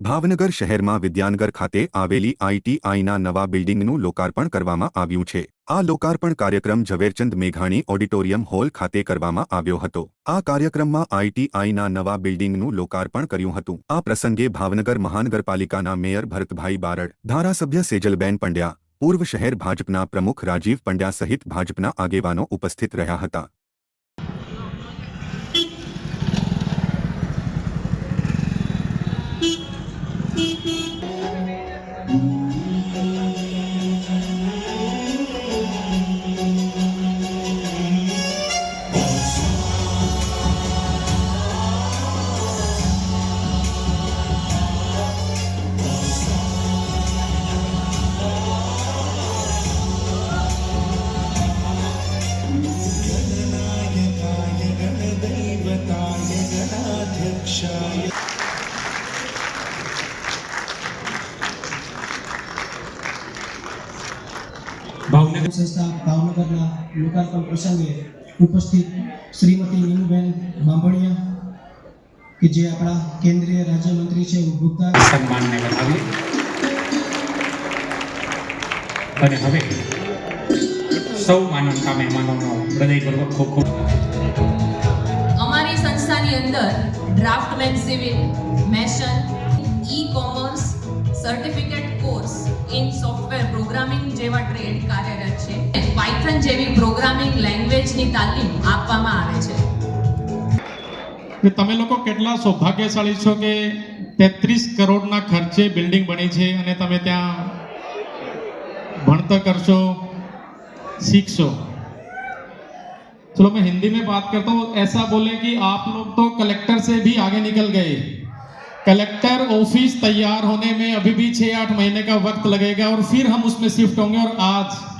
ભાવનગર શહેરમાં વિદ્યાનગર ખાતે આવેલી આઈટીઆઈના નવા બિલ્ડિંગનું લોકાર્પણ કરવામાં આવ્યું છે. આ લોકાર્પણ કાર્યક્રમ ઝવેરચંદ મેઘાણી ઓડિટોરિયમ હોલ ખાતે કરવામાં આવ્યો હતો. આ કાર્યક્રમમાં આઈટીઆઈના નવા બિલ્ડિંગનું લોકાર્પણ કર્યું હતું. આ પ્રસંગે ભાવનગર મહાનગરપાલિકાના મેયર ભરતભાઈ બારડ, ધારાસભ્ય સેજલબેન પંડ્યા, પૂર્વ શહેર ભાજપના પ્રમુખ રાજીવ પંડ્યા સહિત ભાજપના આગેવાનો ઉપસ્થિત રહ્યા હતા. Thank you. ભાવનગર સંસ્થા ભાવનગરના લોકાર્પણ પ્રસંગે ઉપસ્થિત શ્રીમતી નીમુબેન બાંભણિયા કે જે આપણા કેન્દ્રીય રાજ્યમંત્રી છે ઉપભોક્તા સન્માનને વધાવીએ અને હવે સૌ માનવતા મહેમાનોનો હૃદયપૂર્વક ખૂબ ખૂબ અમારી સંસ્થાની અંદર ડ્રાફ્ટ સિવિલ મેશન સોફ્ટવેર પ્રોગ્રામિંગ જેવા ટ્રેડ કાર્યરત છે પાયથન જેવી પ્રોગ્રામિંગ લેંગ્વેજની તાલીમ આપવામાં આવે છે કે તમે લોકો કેટલા સૌભાગ્યશાળી છો કે તેત્રીસ કરોડના ખર્ચે બિલ્ડિંગ બની છે અને તમે ત્યાં भणतर करशो सीखशो चलो मैं हिंदी में बात करता हूँ ऐसा बोले कि आप लोग तो कलेक्टर से भी आगे निकल गए कलेक्टर ऑफिस तैयार होने में अभी भी छः आठ महीने का वक्त लगेगा और फिर हम उसमें शिफ्ट होंगे और आज